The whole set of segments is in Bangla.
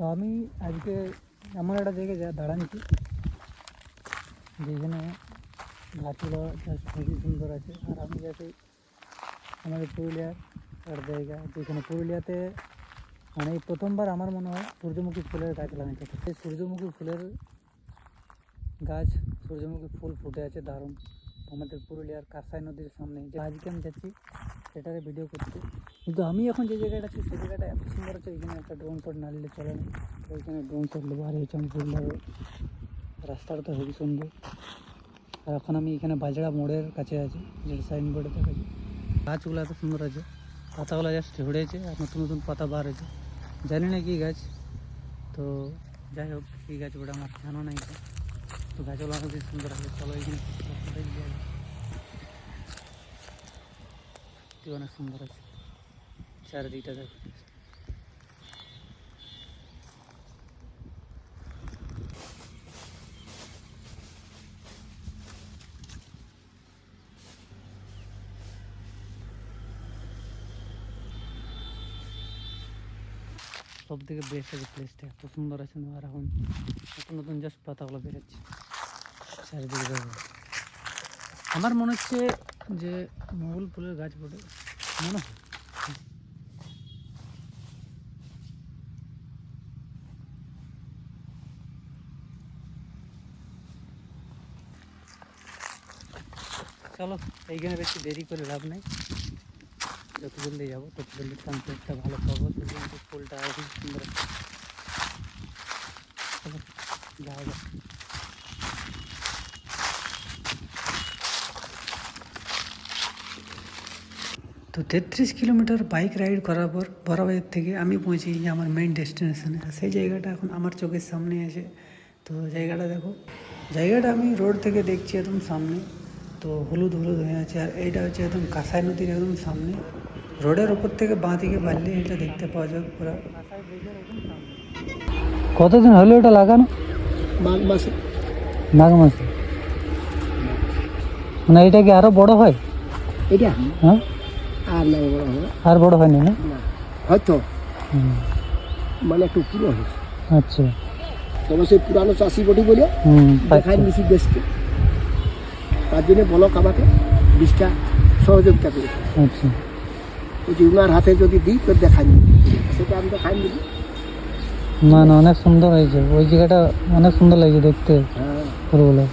তো আমি আজকে এমন একটা জায়গায় যা দাঁড়াচ্ছি, যেখানে গাছগুলো জাস্ট খুবই সুন্দর আছে। আর আমি যাতে আমাদের পুরুলিয়ার একটা জায়গা, যেখানে পুরুলিয়াতে মানে প্রথমবার আমার মনে হয় সূর্যমুখী ফুলের গাছ লাগাইছে সেই সূর্যমুখী ফুলের গাছ, সূর্যমুখী ফুল ফুটে আছে দারুণ। আমাদের পুরুলিয়ার কাঁসাই নদীর সামনে। যে আজকে আমি যাচ্ছি সেটারে ভিডিও করতে কিন্তু আমি এখন যে জায়গাটা আছি সেই জায়গাটা এত সুন্দর আছে, এখানে একটা ড্রোন শট না নিলে চলে না। তো এখানে ড্রোন শট নেব হচ্ছে আমি পুরুলিয়ার রাস্তাটা তো খুবই সুন্দর। আর এখন আমি এখানে বাজড়া মোড়ের কাছে আছি, যেটা সাইনবোর্ডে দেখা যায় গাছগুলো এত সুন্দর আছে, পাতাগুলো জাস্ট ঝরেছে, আর নতুন নতুন পাতা বার হয়েছে। জানি না কি গাছ, তো যাই হোক, এই গাছ ওটা আমার জানা নাই। তো। গাছগুলো খুবই সুন্দর আছে, চলো এখানে অনেক সুন্দর আছে। চারিদিকটা দেখো সব থেকে বেস্ট আছে প্লেসটা এত সুন্দর আছে আর এখন? নতুন নতুন জাস্ট পাতাগুলো বেরোচ্ছে। চারিদিকে দেখো। আমার মনে হচ্ছে যে মহুল ফুলের গাছ বটে। মনে হয়। চলো, এইখানে বেশি দেরি করে লাভ নেই। যত জলদি যাব তত জলদি সানসেটটা ভালো পাবো সূর্যমুখী ফুলটা খুব সুন্দর চলো তো তেত্রিশ কিলোমিটার বাইক রাইড করার পর বরাবাইয়ের থেকে আমি পৌঁছে গেছি আমার মেইন ডেস্টিনেশনে আর সেই জায়গাটা এখন আমার চোখের সামনে আছে। তো জায়গাটা দেখো। জায়গাটা আমি রোড থেকে দেখছি একদম সামনে। তো হলুদ হলুদ হয়ে আছে। আর এইটা হচ্ছে একদম কাঁসাই নদীর একদম সামনে। রোডের ওপর থেকে বাঁ দিকে বাড়লে এটা দেখতে পাওয়া যাবে পুরো। কতদিন হলো এটা লাগানো? মাঘ মাসে। মাঘ মাসে। মানে এটা কি আরও বড় হয়? এটা? হ্যাঁ। আর না বড় হবে। আর বড় হয়নি না? হয়তো। মানে একটু পুরো হয় আচ্ছা। তবে সেই পুরানো চাষি বটি বলে হুম দেখায় আচ্ছা। দেশকে। তার জন্য বলক আমাকে বিষটা সহযোগিতা করেছে আচ্ছা। যে উনার হাতে যদি দিই তোর দেখায়নি সেটা আমি দেখাইনি না না অনেক সুন্দর হয়েছে। ওই জায়গাটা অনেক সুন্দর লাগছে দেখতে। হ্যাঁ। ফুলগুলো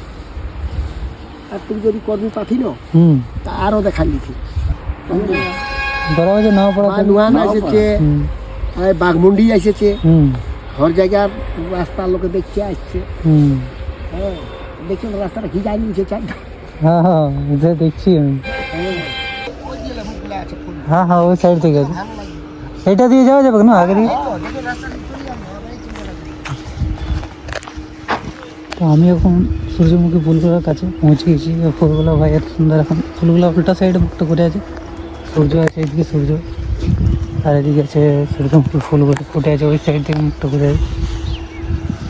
আর তুমি যদি কর্মী পাঠি ন হুম। তা আরও দেখাই ধরা হয়েছে নাও পড়া নুয়ান এসেছে। বাঘমুন্ডি এসেছে। হুম। হর জায়গার রাস্তার লোকে দেখছে আসছে। হুম। হ্যাঁ দেখছ রাস্তাটা কি সে চারটা হ্যাঁ হ্যাঁ যে দেখছি আমি। হ্যাঁ হ্যাঁ ওই সাইড থেকে আছে। এটা দিয়ে যাওয়া যাবে না, আগে দিয়ে? তো আমি এখন সূর্যমুখী ফুলগুলোর কাছে পৌঁছে গেছি। ফুলগুলো ভাই এত সুন্দর এখন। ফুলগুলো উল্টা সাইডে মুক্ত করে আছে। সূর্য আছে, এদিকে সূর্য। আর এদিকে আছে সূর্যমুখী ফুলগুলো ফুটে আছে, ওই সাইড থেকে মুক্ত করে আছে।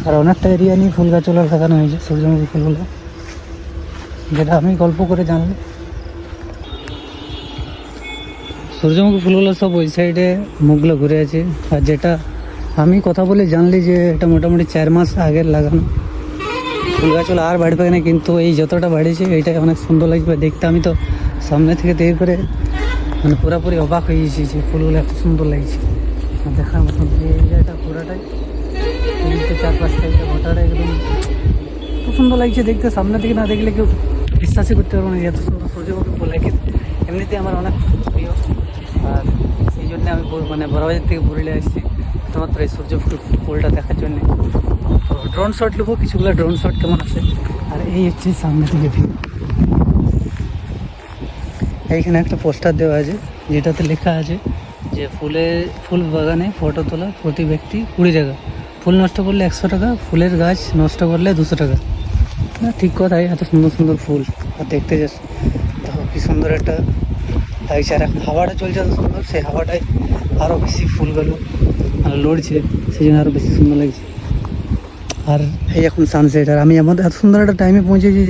আর অনেকটা এরিয়া নিয়ে ফুল গাছগুলো লাগানো হয়েছে সূর্যমুখী ফুলগুলো। যেটা আমি গল্প করে জানলাম সূর্যমুখী ফুলগুলো সব ওই সাইডে মুখগুলো ঘুরে আছে। আর যেটা আমি কথা বলে জানলি যে এটা মোটামুটি চার মাস আগের লাগানো। ফুল গাছগুলো আর বাড়বে না, কিন্তু এই যতটা বাড়িয়েছে এইটা অনেক সুন্দর লাগবে দেখতে আমি তো সামনে থেকে দেখে করে মানে পুরোপুরি অবাক হয়ে গেছি যে ফুলগুলো এত সুন্দর লাগছে। দেখার মতন যে জায়গাটা পুরাটাই এদিকটা চার পাঁচটা একদম খুব সুন্দর লাগছে দেখতে। সামনে থেকে না দেখলে কেউ বিশ্বাসই করতে পারব না যে এত সুন্দর সূর্যমুখী ফুল লাগে। এমনিতে আমার অনেক প্রিয়। আর সেই জন্য আমি মানে বড়বাজার থেকে পুরুলিয়া এসেছি। শুধুমাত্র এই সূর্যমুখী ফুলটা দেখার জন্যে। ড্রোন শট নেব, কিছুগুলো ড্রোন শট কেমন আছে? আর এই হচ্ছে সামনে থেকে এইখানে একটা পোস্টার দেওয়া আছে, যেটাতে লেখা আছে যে ফুলে ফুল বাগানে ফটো তোলা প্রতি ব্যক্তি কুড়ি টাকা। ফুল নষ্ট করলে একশো টাকা, ফুলের গাছ নষ্ট করলে দুশো টাকা। না, ঠিক কথাই, এত সুন্দর সুন্দর ফুল। আর দেখতে যাস, দেখো কি সুন্দর একটা লাগছে। আর হাওয়াটা চলছে এত সুন্দর, সেই হাওয়াটাই আরও বেশি ফুলগুলো মানে লড়ছে, সেই জন্য আরও বেশি সুন্দর লাগছে। আর এই এখন সানসেট আর আমি এমন এত সুন্দর একটা টাইমে পৌঁছেছি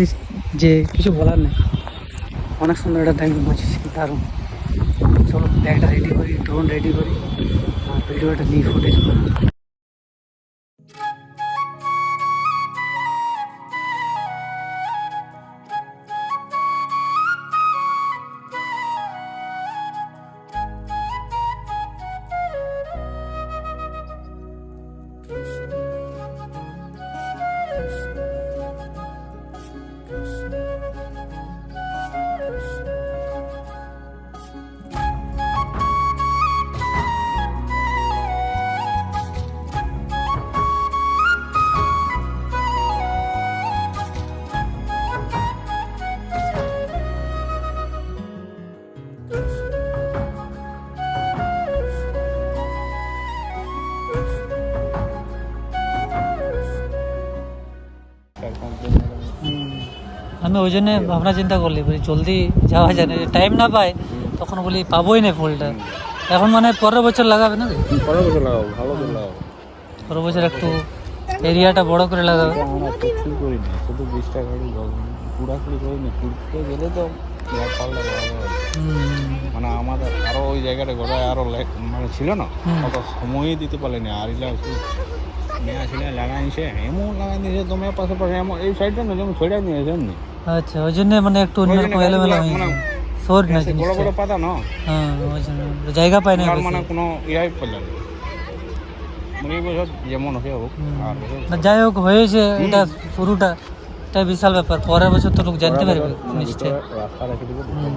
যে কিছু বলার নেই। অনেক সুন্দর একটা টাইমে পৌঁছেছি, দারুণ। চলো ব্যাগটা রেডি করি ড্রোন রেডি করি, আর ভিডিওটা নিয়ে ফুটেজ করি আমি ওই জন্য ভাবনা চিন্তা করলি বলি জলদি যাওয়া যায় না। টাইম না পাই তখন বলি পাবোই না ফুলটা। এখন মানে পরের বছর লাগাবে না পরের বছর লাগাবো ভালো করে লাগাবো। পরের বছর একটু এরিয়াটা বড় করে লাগাবে। আমরা কিছুই করি না শুধু বিশটা গাড়ি কুড়াকুড়ি করি না ঘুরতে গেলে তো মানে আমাদের আরও ওই জায়গাটা গোড়ায় আরও মানে ছিল না। অত সময়ই দিতে পারলেনি আর ইলা মেয়া ছিল লাগাইছে এমন লাগাই দিয়েছে তুমি পাশাপাশি এমন এই সাইডটা না যেমন ছড়িয়ে নিয়েছে এমনি আচ্ছা ওই জন্য মানে একটু ওই জন্য অন্যরকম এলোমেলো হয়ে মানে গেছে শোর না সে বড় জিনিসটা বড় পাতা না হ্যাঁ ওই জন্য জায়গা পায় না আর বেশি। মানে কোনো ইয়াই পেলেন মানে এই বছর যেমন হয়ে হোক হুম। আর বছর না যাই হোক হয়েছে এটা শুরুটা এটা বিশাল ব্যাপার পরের বছর তো লোক জানতে পারবে জিনিসটা রাস্তা রেখে দেবো হুম।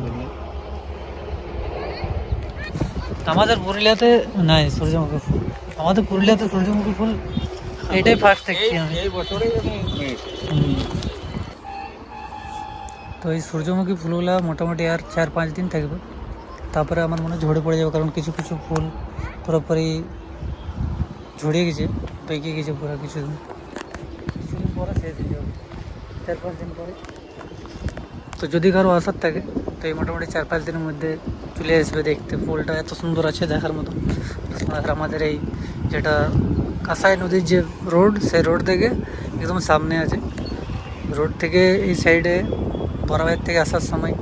আমাদের পুরুলিয়াতে নাই সূর্যমুখী ফুল আমাদের পুরুলিয়াতে সূর্যমুখী ফুল এটাই ফার্স্ট দেখছি আমি এই বছরেই তো এই সূর্যমুখী ফুলগুলো মোটামুটি আর চার পাঁচ দিন থাকবে। তারপরে আমার মনে হয় ঝরে পড়ে যাবে কারণ কিছু কিছু ফুল পুরোপুরি ঝরে গেছে পেকে গেছে পুরো কিছু দিন কিছুদিন পরে শেষ হয়ে যাবে চার পাঁচ দিন পরে। তো যদি কারও আসার থাকে তো এই মোটামুটি চার পাঁচ দিনের মধ্যে চলে আসবে দেখতে। ফুলটা এত সুন্দর আছে দেখার মতো। আমাদের এই যেটা কাঁসাই নদীর যে রোড, সেই রোড থেকে একদম সামনে আছে। রোড থেকে এই সাইডে বড়াবাইয়ের থেকে আসার সময়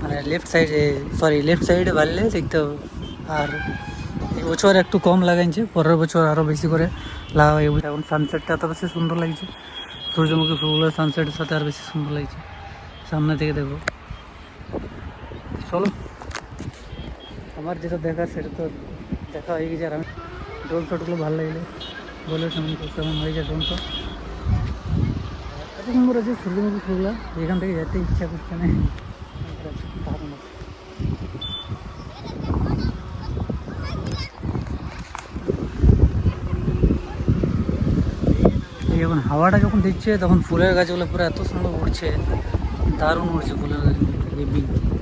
মানে লেফট সাইডে সরি লেফট সাইডে বাড়লে দেখতে হবে। আর এই বছর একটু কম লাগাইছে, পরের বছর আরও বেশি করে লাগাবে এখন সানসেটটা এত বেশি সুন্দর লাগছে। সূর্যমুখী ফুলগুলো সানসেটের সাথে আর বেশি সুন্দর লাগছে। সামনে থেকে দেখো চলো। আমার যেটা দেখা সেটা তো দেখা হয়ে গেছে আর আমি ড্রোন শটগুলো ভালো লাগল। বলে কেমন কেমন হয়েছে ড্রোন শট এত সুন্দর আছে সূর্যমুখী ফুলগুলো এখান থেকে যেতে ইচ্ছা করছে না। দারুণ আছে। যখন হাওয়াটা যখন দিচ্ছে, তখন ফুলের গাছগুলো পুরো এত সুন্দর উড়ছে। দারুণ উড়ছে ফুলের গাছগুলো।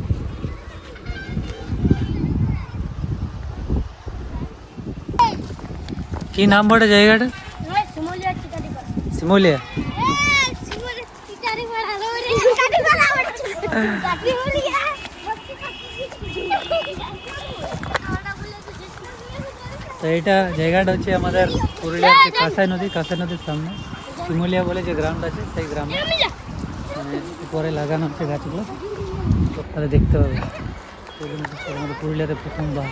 কি নাম বটে জায়গাটা? শিমুলিয়া শিমুলিয়া? শিমুলিয়া তো এটা জায়গাটা হচ্ছে আমাদের পুরুলিয়ার যে কাঁসাই নদী কাঁসাই নদীর সামনে। সিমুলিয়া বলে যে গ্রামটা আছে সেই গ্রামে। মানে উপরে লাগানো হচ্ছে গাছগুলো। তাহলে দেখতে পাবে আমাদের পুরুলিয়াতে প্রথমবার।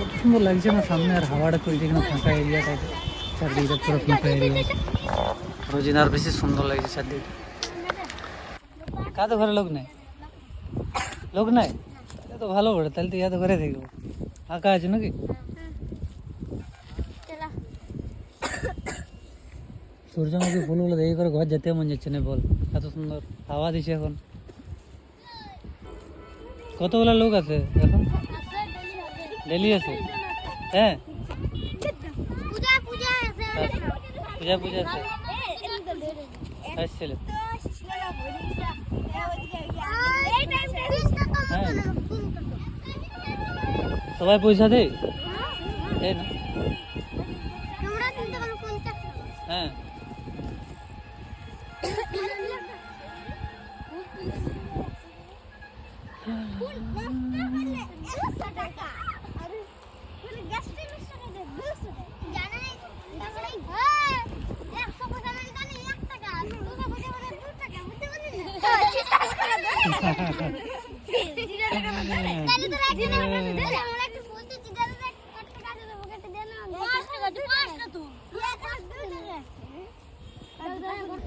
কত সুন্দর লাগছে আমার সামনে আর হাওয়াটা চলছে এখানে ফাঁকা এরিয়াটা আছে চারদিকটা পুরো ফাঁকা এরিয়া রোজিন আর বেশি সুন্দর লাগছে চারদিকটা কাদের ঘরে লোক নাই। লোক নাই? এ তো ভালো বটে, তাহলে তো ইয়াতে ঘরে দেখব ফাঁকা আছে নাকি? চলা সূর্যমুখী ফুলগুলো দেখে করে ঘর যেতে মন যাচ্ছে না, বল। এত সুন্দর হাওয়া দিছে এখন। কতগুলো লোক আছে? এখন ডেলি আছে হ্যাঁ পূজা পূজা আছে পূজা পূজা আছে আসছিল হ্যাঁ সবাই পয়সা দেয় দেয় না হ্যাঁ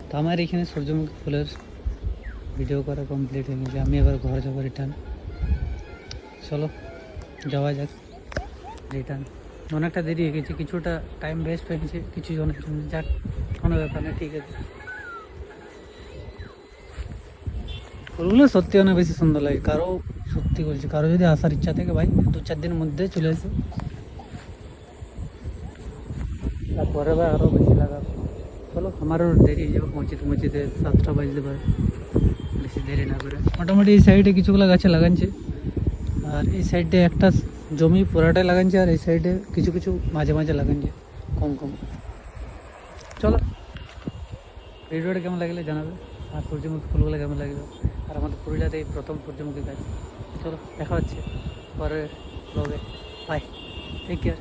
তো আমার এখানে সূর্যমুখী ফুলের ভিডিও করা কমপ্লিট হয়ে গেছে। আমি এবার ঘর যাব রিটার্ন চলো, যাওয়া যাক। রিটার্ন অনেকটা দেরি হয়ে গেছে, কিছুটা টাইম ওয়েস্ট হয়ে গেছে, কিছু জনের জন্য। যাক, কোনো ব্যাপার না, ঠিক আছে। ফুলগুলো সত্যি অনেক বেশি সুন্দর লাগে, কারও সত্যি বলছি, কারও যদি আসার ইচ্ছা থাকে ভাই, দু চার দিনের মধ্যে চলে এসে তারপরে ভাই আরও বেশি লাগাবো। চলো, আমারও দেরি হয়ে যাবে পৌঁছিতে পৌঁছিতে সাতটা বাজতে পারে। বেশি দেরি না করে। মোটামুটি এই সাইডে কিছুগুলো গাছে লাগাচ্ছে আর এই সাইডে একটা জমি পুরাটাই লাগাচ্ছে আর এই সাইডে কিছু কিছু মাঝে মাঝে লাগাচ্ছে কম কম। চলো, ভিডিওটা কেমন লাগলে জানাবে, আর সূর্যমুখী ফুলগুলো কেমন লাগবে আর আমাদের পুরুলিয়াতে এই প্রথম সূর্যমুখী গাছ। চলো, দেখা হচ্ছে পরের ব্লগে বাই টেক কেয়ার